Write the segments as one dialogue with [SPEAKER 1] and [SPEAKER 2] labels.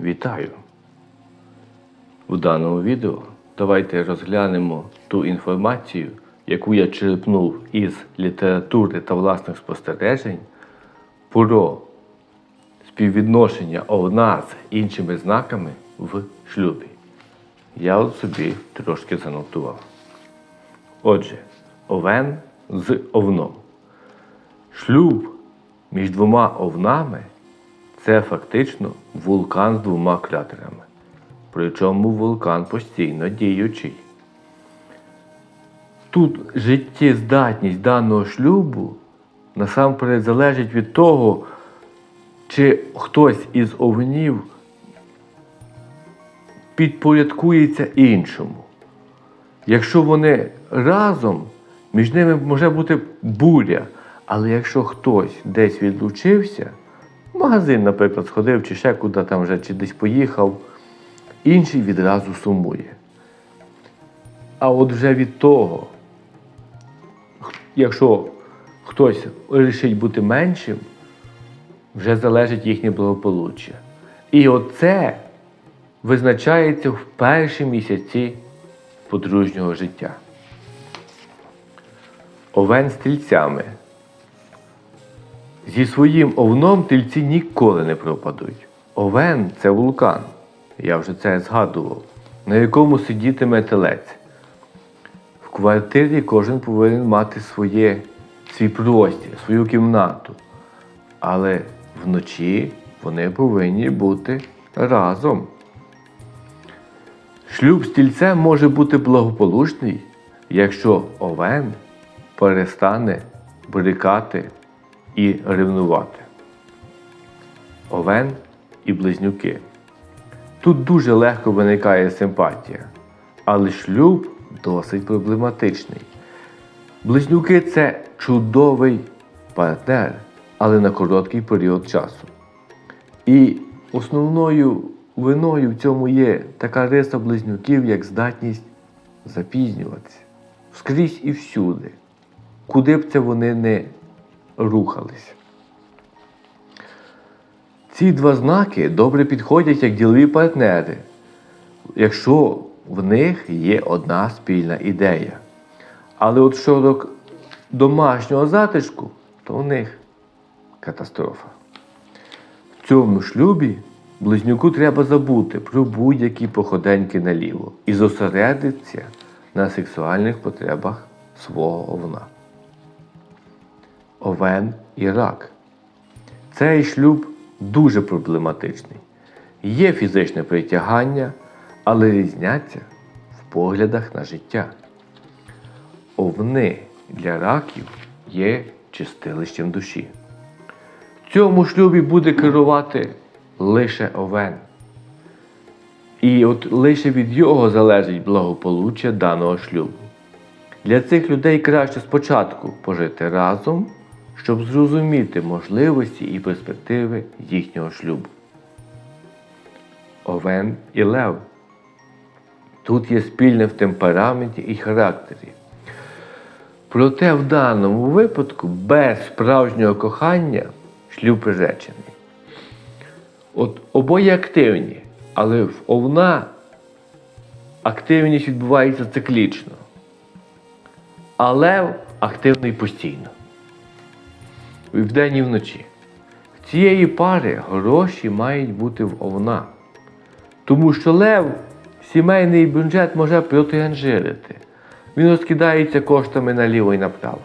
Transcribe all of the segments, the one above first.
[SPEAKER 1] Вітаю! У даному відео давайте розглянемо ту інформацію, яку я черпнув із літератури та власних спостережень про співвідношення овна з іншими знаками в шлюбі. Я от собі трошки занотував. Отже, овен з овном. Шлюб між двома овнами це фактично вулкан з двома кратерами. Причому вулкан постійно діючий. Тут життєздатність даного шлюбу насамперед залежить від того, чи хтось із овнів підпорядкується іншому. Якщо вони разом, між ними може бути буря. Але якщо хтось десь відлучився, магазин, наприклад, сходив, чи ще куди там вже, чи десь поїхав, інший відразу сумує. А от вже від того, якщо хтось вирішить бути меншим, вже залежить їхнє благополуччя. І оце визначається в перші місяці подружнього життя. Овен з тільцями. Зі своїм овном тільці ніколи не пропадуть. Овен це вулкан, я вже це згадував, на якому сидітиме телець. В квартирі кожен повинен мати своє, свій простір, свою кімнату. Але вночі вони повинні бути разом. Шлюб з тільцем може бути благополучний, якщо овен перестане брикати і ревнувати. Овен і близнюки. Тут дуже легко виникає симпатія, але шлюб досить проблематичний. Близнюки це чудовий партнер, але на короткий період часу. І основною виною в цьому є така риса близнюків, як здатність запізнюватися скрізь і всюди, куди б це вони не рухались. Ці два знаки добре підходять як ділові партнери, якщо в них є одна спільна ідея. Але от щодо домашнього затишку, то в них катастрофа. В цьому шлюбі близнюку треба забути про будь-які походеньки наліво і зосередитися на сексуальних потребах свого овна. Овен і рак. Цей шлюб дуже проблематичний. Є фізичне притягання, але різняться в поглядах на життя. Овни для раків є чистилищем душі. В цьому шлюбі буде керувати лише овен. І от лише від його залежить благополуччя даного шлюбу. Для цих людей краще спочатку пожити разом, щоб зрозуміти можливості і перспективи їхнього шлюбу. Овен і Лев. Тут є спільне в темпераменті і характері. Проте в даному випадку без справжнього кохання шлюб приречений. От обоє активні, але в овна активність відбувається циклічно. А лев активний постійно. Вдень і вночі. В цієї пари гроші мають бути в овна. Тому що лев сімейний бюджет може протиганжирити. Він розкидається коштами наліво і направо.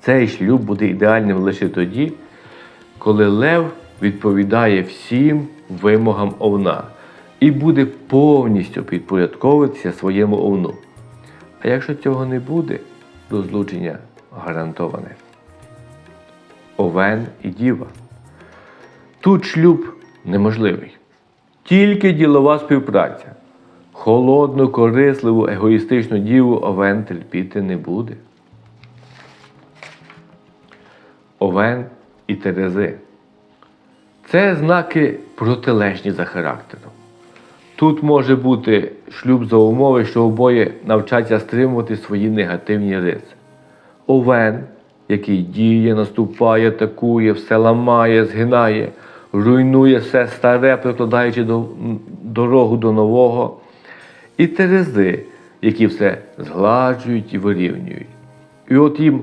[SPEAKER 1] Цей шлюб буде ідеальним лише тоді, коли лев відповідає всім вимогам овна і буде повністю підпорядковуватися своєму овну. А якщо цього не буде, розлучення гарантоване. Овен і діва. Тут шлюб неможливий. Тільки ділова співпраця. Холодну, корисливу, егоїстичну діву Овен терпіти не буде. Овен і Терези. Це знаки протилежні за характером. Тут може бути шлюб за умови, що обоє навчаться стримувати свої негативні риси. Овен, який діє, наступає, атакує, все ламає, згинає, руйнує все старе, прикладаючи до, дорогу до нового, і терези, які все згладжують і вирівнюють. І от їм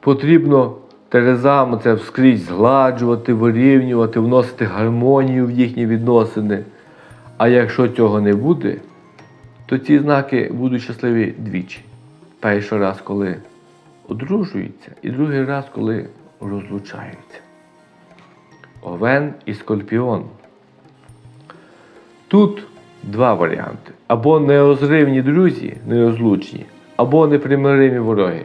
[SPEAKER 1] потрібно терезам це вскрізь згладжувати, вирівнювати, вносити гармонію в їхні відносини. А якщо цього не буде, то ці знаки будуть щасливі двічі. Перший раз, коли одружуються, і другий раз, коли розлучаються. Овен і скорпіон. Тут два варіанти: або неозривні друзі, нерозлучні, або непримиримі вороги.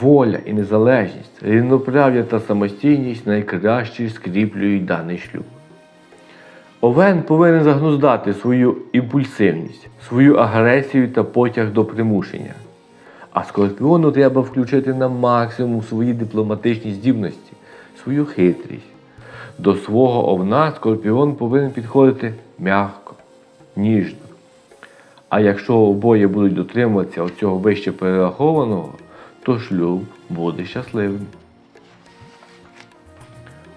[SPEAKER 1] Воля і незалежність, рівноправ'я та самостійність найкраще скріплюють даний шлюб. Овен повинен загнуздати свою імпульсивність, свою агресію та потяг до примушення. А скорпіону треба включити на максимум свої дипломатичні здібності, свою хитрість. До свого овна скорпіон повинен підходити м'яко, ніжно. А якщо обоє будуть дотримуватися оцього вище перерахованого, то шлюб буде щасливим.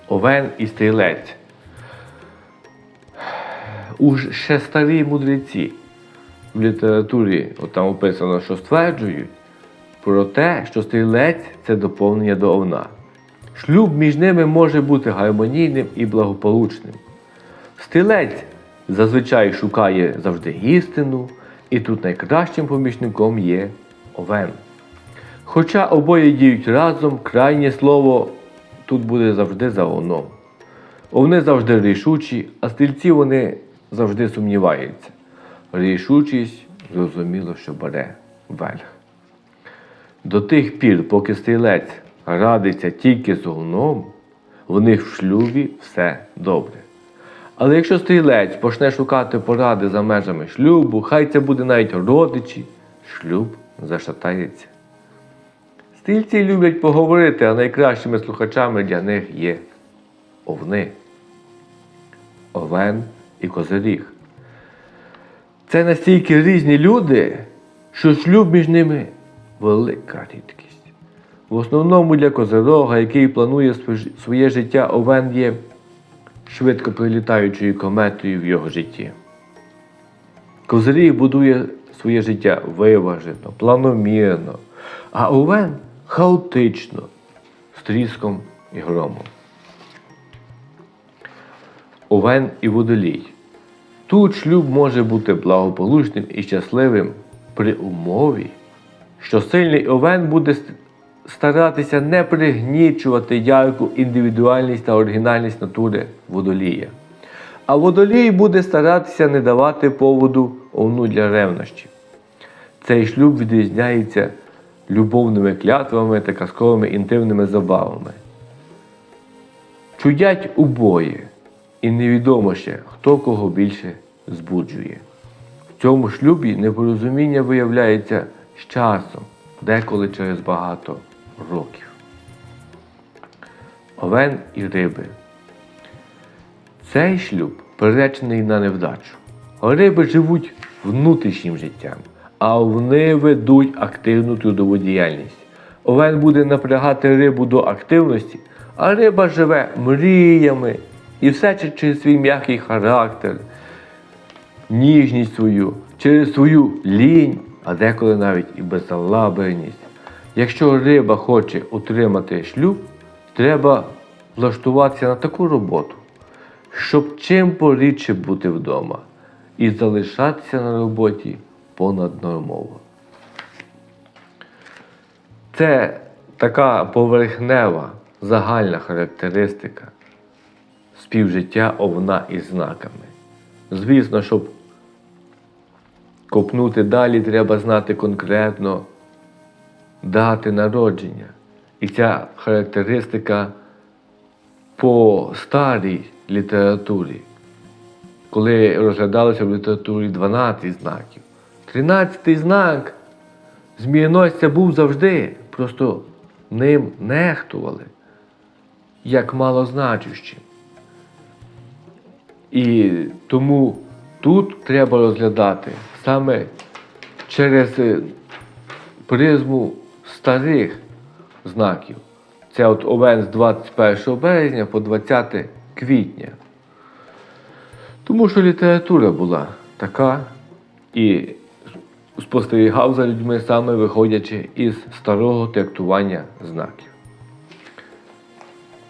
[SPEAKER 1] Овен і стрілець. Уж ще старі мудреці в літературі от там описано, що стверджують про те, що стрілець це доповнення до овна. Шлюб між ними може бути гармонійним і благополучним. Стрілець зазвичай шукає завжди істину, і тут найкращим помічником є овен. Хоча обоє діють разом, крайнє слово тут буде завжди за овном. Овни завжди рішучі, а стрільці вони завжди сумніваються. Рішучість зрозуміло, що бере верх. До тих пір, поки стрілець радиться тільки з овном, в них в шлюбі все добре. Але якщо стрілець почне шукати поради за межами шлюбу, хай це буде навіть родичі, шлюб зашатається. Стрільці люблять поговорити, а найкращими слухачами для них є овни, овен і козиріг. Це настільки різні люди, що шлюб між ними велика рідкість. В основному для козирога, який планує своє- життя, овен є швидко прилітаючою кометою в його житті. Козиріг будує своє життя виважено, планомірно, а овен хаотично, з тріском і громом. Овен і водолій. Тут шлюб може бути благополучним і щасливим при умові, що сильний овен буде старатися не пригнічувати ярку індивідуальність та оригінальність натури водолія. А водолій буде старатися не давати поводу овну для ревнощів. Цей шлюб відрізняється любовними клятвами та казковими інтимними забавами. Чудять обоє, і невідомо ще, хто кого більше збуджує. В цьому шлюбі непорозуміння виявляється з часом, деколи через багато років. Овен і риби. Цей шлюб приречений на невдачу. Риби живуть внутрішнім життям, а овни ведуть активну трудову діяльність. Овен буде напрягати рибу до активності, а риба живе мріями і все через свій м'який характер, ніжність свою, через свою лінь, а деколи навіть і безалаберність. Якщо риба хоче утримати шлюб, треба влаштуватися на таку роботу, щоб чим порідше бути вдома і залишатися на роботі понаднормово. Це така поверхнева загальна характеристика співжиття овна із знаками. Звісно, щоб копнути далі, треба знати конкретно дати народження. І ця характеристика по старій літературі, коли розглядалося в літературі 12 знаків. 13 знак змієносця був завжди, просто ним нехтували, як малозначущим. І тому тут треба розглядати саме через е, призму старих знаків. Це от овен з 21 березня по 20 квітня. Тому що література була така і спостерігав за людьми саме виходячи із старого трактування знаків.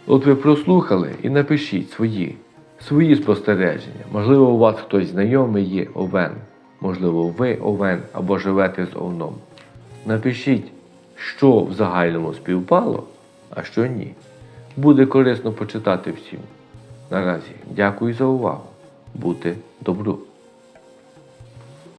[SPEAKER 1] От ви прослухали і напишіть свої, свої спостереження. Можливо, у вас хтось знайомий є овен, можливо, ви овен або живете з овном. Напишіть, що в загальному співпало, а що ні. Буде корисно почитати всім. Наразі дякую за увагу. Бути добру.